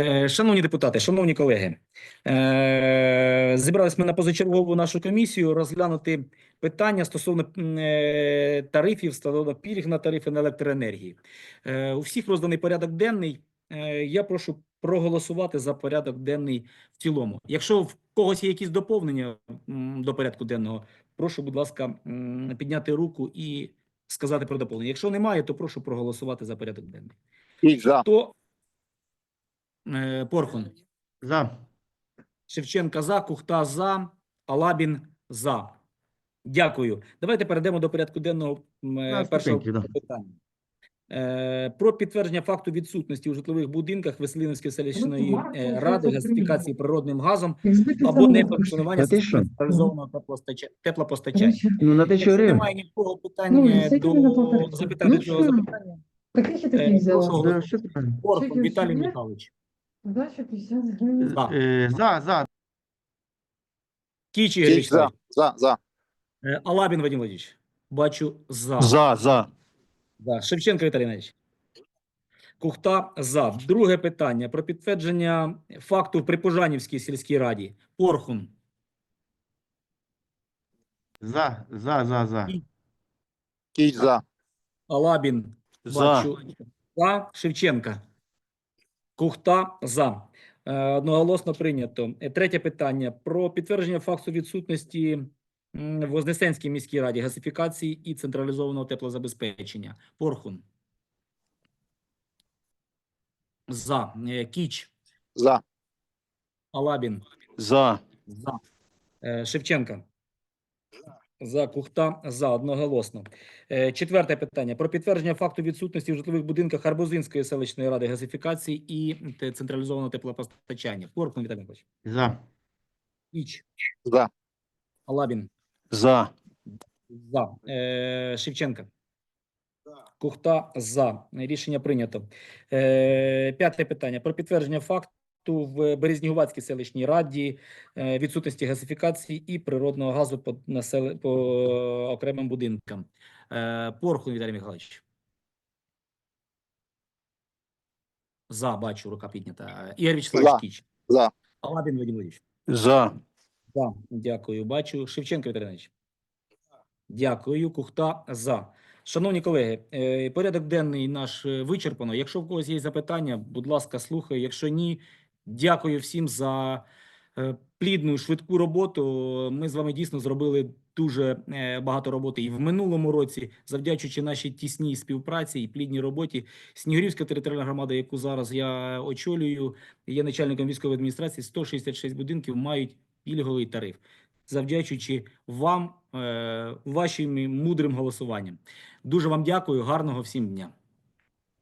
Е, Шановні депутати, шановні колеги, е, зібрались ми на позачергову нашу комісію розглянути питання стосовно е, тарифів, стосовно пільг на тарифи на електроенергії. У всіх розданий порядок денний. Я прошу проголосувати за порядок денний в цілому. Якщо в когось є якісь доповнення до порядку денного, прошу, будь ласка, підняти руку і сказати про доповнення. Якщо немає, то прошу проголосувати за порядок денний. Кіч за. То е, Порхун. За. Шевченка за, Кухта за, Алабін за. Дякую. Давайте перейдемо до порядку денного е, першого ступеньки, да. питання. Е, Про підтвердження факту відсутності у житлових будинках Веселинівської селищної е, ради газифікації природним газом або не функціонування Та ти що? централізованого теплопостачання. Ну на те, що Якщо Рим. немає ніякого Ну, питання действительно, до запитати Ну, що? запитання, Так Е, таки взяла. прошу. Да, що питання? Порхун Віталій всього? Михайлович. Дача 50 гривень. За. Е, За, за. Кіч Ігор Кіч за. Вячеславович. За. За. Е, Алабін Вадим Владимирович. Бачу за. За. За. Да. Шевченко Віталій Іванович. Кухта за. Друге питання про підтвердження факту в Припожанівській сільській раді. Порхун. За, за, за, за. Кіч за. Алабін. Бачу. За. Шевченка. Кухта за. Е, Одноголосно прийнято. Е, Третє питання про підтвердження факту відсутності в Вознесенській міській раді газифікації і централізованого теплозабезпечення. Порхун. За. Е, Кіч. За. Алабін. За. За. Шевченка. За Кухта за одноголосно. Е, Четверте питання про підтвердження факту відсутності в житлових будинках Арбузинської селищної ради газифікації і централізованого теплопостачання. Поркун Віталій. За. Іч. За. Алабін. За. За. Е, Шевченка. Кухта за. Рішення прийнято. Е, П'яте питання про підтвердження факту в Березнігуватській селищній раді е, відсутності газифікації і природного газу по, насел... по окремим будинкам. Е, Порхун Віталій Михайлович. За, бачу, рука піднята. Ігор Вячеславович За. Кіч. За. Алабін Вадим Владимирович. За. За, дякую. Бачу. Шевченко Віталій Іванович. Дякую. Кухта за. Шановні колеги, е, порядок денний наш вичерпано. Якщо в когось є запитання, будь ласка, слухаю. Якщо ні, дякую всім за е, плідну, швидку роботу. Ми з вами дійсно зробили дуже е, багато роботи і в минулому році, завдячуючи нашій тісній співпраці і плідній роботі. Снігурівська територіальна громада, яку зараз я очолюю, є начальником військової адміністрації. 166 будинків мають пільговий тариф, завдячуючи вам, е, вашим мудрим голосуванням. Дуже вам дякую. Гарного всім дня.